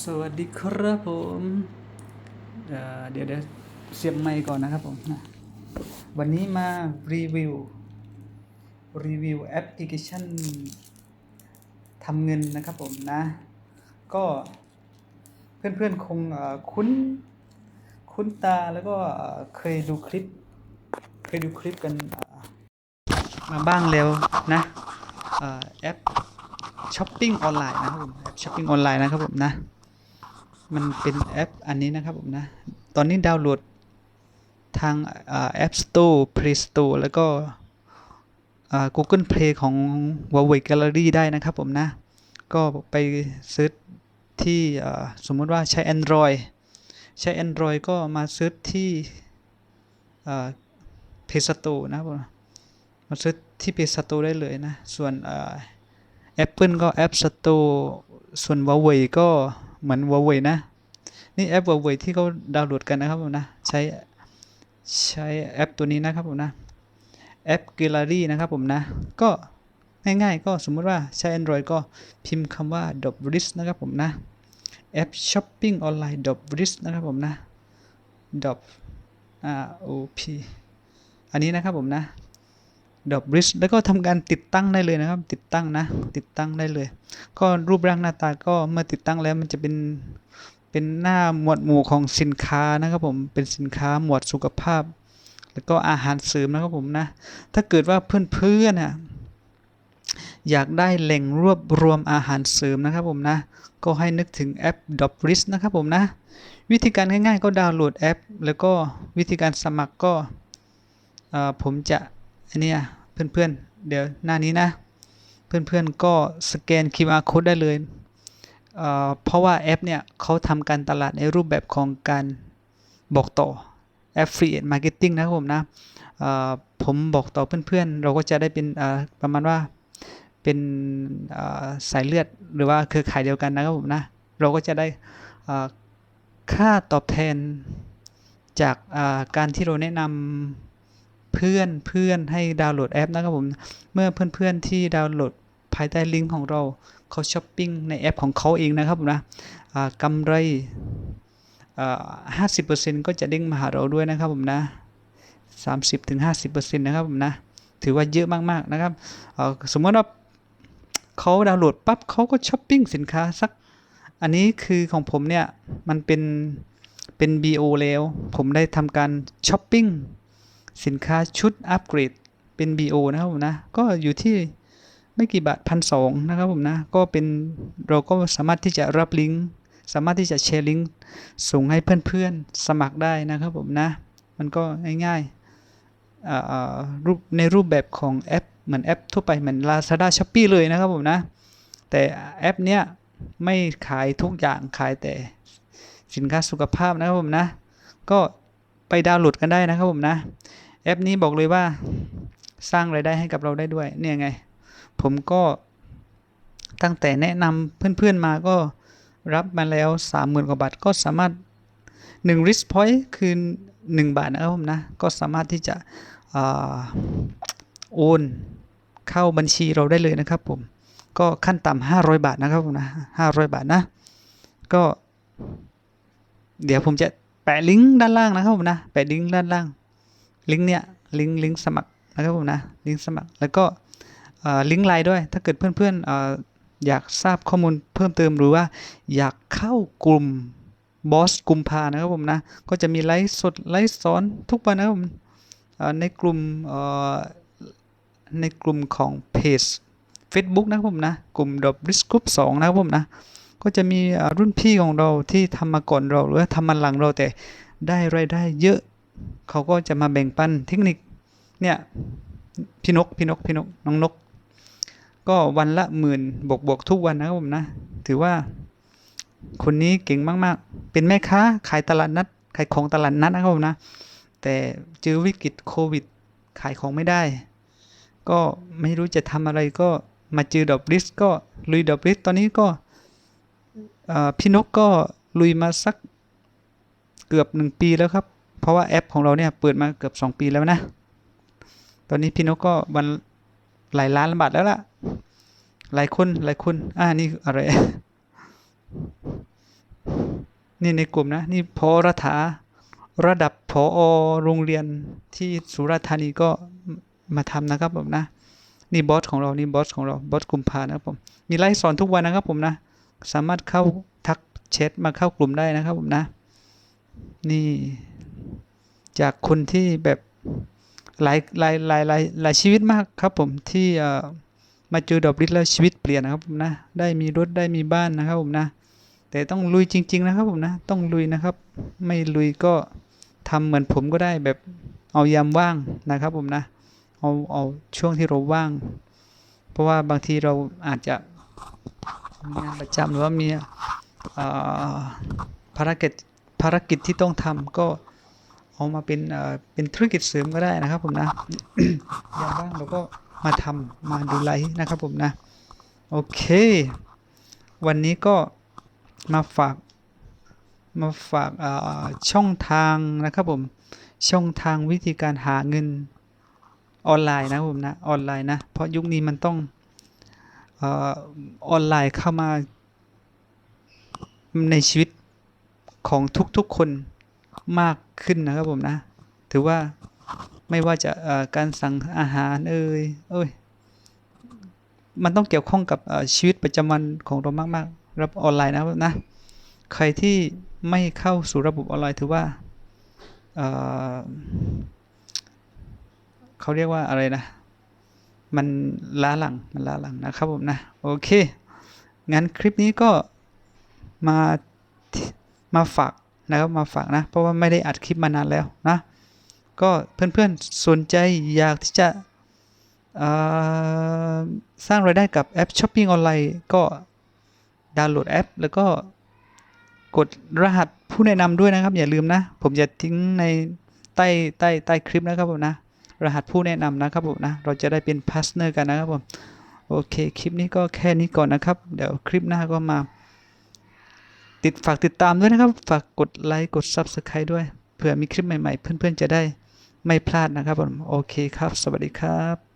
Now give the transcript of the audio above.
สวัสดีครับผมเเดี๋ยวเดี๋ยวเสียบไมค์ก่อนนะครับผมนะวันนี้มารีวิว รีวิวแอปพลิเคชันทำเงินนะครับผมนะ ก็เพื่อนๆคงคุ้น คุ้นตาแล้วก็เคยดูคลิป เคยดูคลิปกันมาบ้างแล้วนะแอปช้อปปิ้งออนไลน์นะครับผมแอปช้อปปิ้งออนไลน์นะครับผมนะ มันเป็นแอปอันนี้นะครับผมนะ ตอนนี้ดาวน์โหลดทางแอป Store Play Store แล้วก็ Google Play ของ Huawei Gallery ได้นะครับผมนะ ก็ไปซื้อที่สมมติว่าใช้ Android ใช้ Android ก็มาซื้อที่ Play Store นะครับผมมาซื้อที่ Play Store ได้เลยนะ ส่วนอ่า Apple ก็ App Store ส่วน Huawei ก็ เหมือน Huawei นะ นี่แอป Huawei ที่เขาดาวน์โหลดกันนะครับผมนะ ใช้ใช้แอปตัวนี้นะครับผมนะ แอป Gallery นะครับผมนะ ก็ง่ายๆ ก็สมมุติว่าใช้ Android ก็พิมพ์คำว่า d o b r i s นะครับผมนะ แอป Shopping Online d o b r i s นะครับผมนะ d o b R O P อันนี้นะครับผมนะ ดอกบริสแล้วก็ทำการติดตั้งได้เลยนะครับ ติดตั้งนะ ติดตั้งได้เลย ก็รูปร่างหน้าตาก็เมื่อติดตั้งแล้วมันจะเป็นเป็นหน้าหมวดหมู่ของสินค้านะครับผมเป็นสินค้าหมวดสุขภาพ แล้วก็อาหารเสริมนะครับผมนะถ้าเกิดว่าเพื่อนๆน่ะอยากได้แหล่งรวบรวมอาหารเสริมนะครับผมนะ ก็ให้นึกถึงแอป d o b r i s นะครับผมนะ วิธีการง่ายๆก็ดาวน์โหลดแอป แล้วก็วิธีการสมัครก็ผมจะ อันนี้เพื่อนๆ เดี๋ยวหน้านี้นะ เพื่อนๆ ก็สแกน QR code ได้เลยเเพราะว่าแอปเนี่ยเขาทำการตลาดในรูปแบบของการบอกต่อ Affiliate Marketing นะครับผมนะผมบอกต่อเพื่อนๆ เราก็จะได้เป็นประมาณว่าเป็นสายเลือดหรือว่าเครือข่ายเดียวกันนะครับผมนะ เราก็จะได้ค่าตอบแทนจากการที่เราแนะนำ เพื่อนเพื่อนให้ดาวน์โหลดแอปนะครับผม เมื่อเพื่อนเพื่อนที่ดาวน์โหลดภายใต้ลิงก์ของเราเขาช้อปปิ้งในแอปของเขาเองนะครับผมนะกำไรห้าสิบเปอร์เซ็นต์ก็จะเด้งมาหาเราด้วยนะครับผมนะสามสิบถึงห้าสิบเปอร์เซ็นต์นะครับผมนะ ถือว่าเยอะมากๆนะครับสมมติว่าเขาดาวน์โหลดปั๊บเขาก็ช้อปปิ้งสินค้าสัก อันนี้คือของผมเนี่ย มันเป็นเป็น BO แล้ว ผมได้ทำการช้อปปิ้ง สินค้าชุดอัปเกรดเป็น BO นะครับผมนะ ก็อยู่ที่ไม่กี่บาทพันสองนะครับผมนะ ก็เป็นเราก็สามารถที่จะรับลิงก์สามารถที่จะแชร์ลิงก์ส่งให้เพื่อนๆ สมัครได้นะครับผมนะ มันก็ง่ายๆรูปในรูปแบบของแอป เหมือนแอปทั่วไปเหมือน Lazada Shopee เลยนะครับผมนะ แต่แอปเนี้ยไม่ขายทุกอย่างขายแต่สินค้าสุขภาพนะครับผมนะ ก็ไปดาวน์โหลดกันได้นะครับผมนะ แอปนี้บอกเลยว่าสร้างรายได้ให้กับเราได้ด้วย เนี่ยไง ผมก็ตั้งแต่แนะนำเพื่อนๆมาก็รับมาแล้ว 30,000 กว่าบาทก็สามารถ1 risk point คือ 1 บาทนะครับผมนะ ก็สามารถที่จะอาโอนเข้าบัญชีเราได้เลยนะครับผม ก็ขั้นต่ำ500 บาทนะครับผมนะ500 บาทนะ ก็ เดี๋ยวผมจะแปะลิงก์ด้านล่างนะครับผมนะ แปะลิงก์ด้านล่าง ลิงก์เนี่ยลิงก์ลิงก์สมัครนะครับผมนะลิงก์สมัครแล้วก็ลิงก์ไลน์ด้วย ถ้าเกิดเพื่อนๆออยากทราบข้อมูลเพิ่มเติมหรือว่าอยากเข้ากลุ่มบอสกลุ่มพานะครับผมนะก็จะมีไลฟ์สดไลฟ์สอนทุกวันนะครับผมในกลุ่มในกลุ่มของเพจ Facebook นะครับผมนะกลุ่มดอบริสกรุ๊ปสองนะครับผมนะก็จะมีรุ่นพี่ของเราที่ทำมาก่อนเราหรือว่าทำมาหลังเราแต่ได้รายได้เยอะ เขาก็จะมาแบ่งปันเทคนิคเนี่ยพี่นกพี่นกพี่นกน้องนก ก็วันละหมื่นบวกบวกทุกวันนะครับผมนะ ถือว่า คนนี้เก่งมาก ๆ เป็นแม่ค้าขายตลาดนัดขายของตลาดนัดนะครับผมนะ แต่เจอวิกฤตโควิด ขายของไม่ได้ ก็ไม่รู้จะทำอะไรก็มาเจอดอกริสก็ลุยดอกริสตอนนี้ก็พี่นกก็ลุยมาสักเกือบหนึ่งปีแล้วครับ เพราะว่าแอปของเราเนี่ยเปิดมาเกือบสองปีแล้วนะ ตอนนี้พี่นกก็วันหลายล้านบาทแล้วล่ะ หลายคนหลายคนอ่านี่อะไร นี่ในกลุ่มนะ นี่พอรัฐาระดับพอโรงเรียนที่สุราษฎร์ธานีก็มาทำนะครับผมนะ นี่บอสของเรา นี่บอสของเรา บอสกุมภานะครับผม มีไลฟ์สอนทุกวันนะครับผมนะ สามารถเข้าทักแชทมาเข้ากลุ่มได้นะครับผมนะ นี่ จากคนที่แบบหลายหลายหลายหลายหลายชีวิตมากครับผมที่เอ่อมาเจอดอกฤทธิ์แล้วชีวิตเปลี่ยนนะครับผมนะได้มีรถได้มีบ้านนะครับผมนะแต่ต้องลุยจริง ๆ นะครับผมนะต้องลุยนะครับ ไม่ลุยก็ทำเหมือนผมก็ได้แบบเอายามว่างนะครับผมนะเอาเอาช่วงที่เราว่าง เพราะว่าบางทีเราอาจจะมีงานประจำหรือว่ามีภารกิจภารกิจที่ต้องทำก็ เอามาเป็นเป็นธุรกิจเสริมก็ได้นะครับผมนะยามว่างเราก็มาทำมาดูไลฟ์นะครับผมนะ โอเค วันนี้ก็มาฝากมาฝากช่องทางนะครับผมช่องทางวิธีการหาเงินออนไลน์นะผมนะออนไลน์นะ เพราะยุคนี้มันต้องออนไลน์เข้ามาในชีวิตของทุกๆคน มากขึ้นนะครับผมนะ ถือว่าไม่ว่าจะการสั่งอาหารเอ่ยเอ้ยมันต้องเกี่ยวข้องกับชีวิตประจำวันของเรามากๆระบออนไลน์นะครับนะ ใครที่ไม่เข้าสู่ระบบออนไลน์ถือว่าเเขาเรียกว่าอะไรนะ มันล้าหลังมันล้าหลังนะครับผมนะ โอเค งั้นคลิปนี้ก็มามาฝาก นะครับมาฝากนะ เพราะว่าไม่ได้อัดคลิปมานานแล้วนะ ก็เพื่อนๆสนใจอยากที่จะสร้างรายได้กับแอปช้อปปิ้งออนไลน์ก็ดาวน์โหลดแอป แล้วก็กดรหัสผู้แนะนำด้วยนะครับ อย่าลืมนะ ผมจะทิ้งในใต้ใต้ใต้คลิปนะครับผมนะ รหัสผู้แนะนำนะครับผมนะ เราจะได้เป็นพาร์ทเนอร์กันนะครับผม โอเค คลิปนี้ก็แค่นี้ก่อนนะครับ เดี๋ยวคลิปหน้าก็มา ติดฝากติดตามด้วยนะครับ ฝากกดไลค์กด Subscribe ด้วย เผื่อมีคลิปใหม่ๆ เพื่อนๆจะได้ไม่พลาดนะครับผม โอเคครับ สวัสดีครับ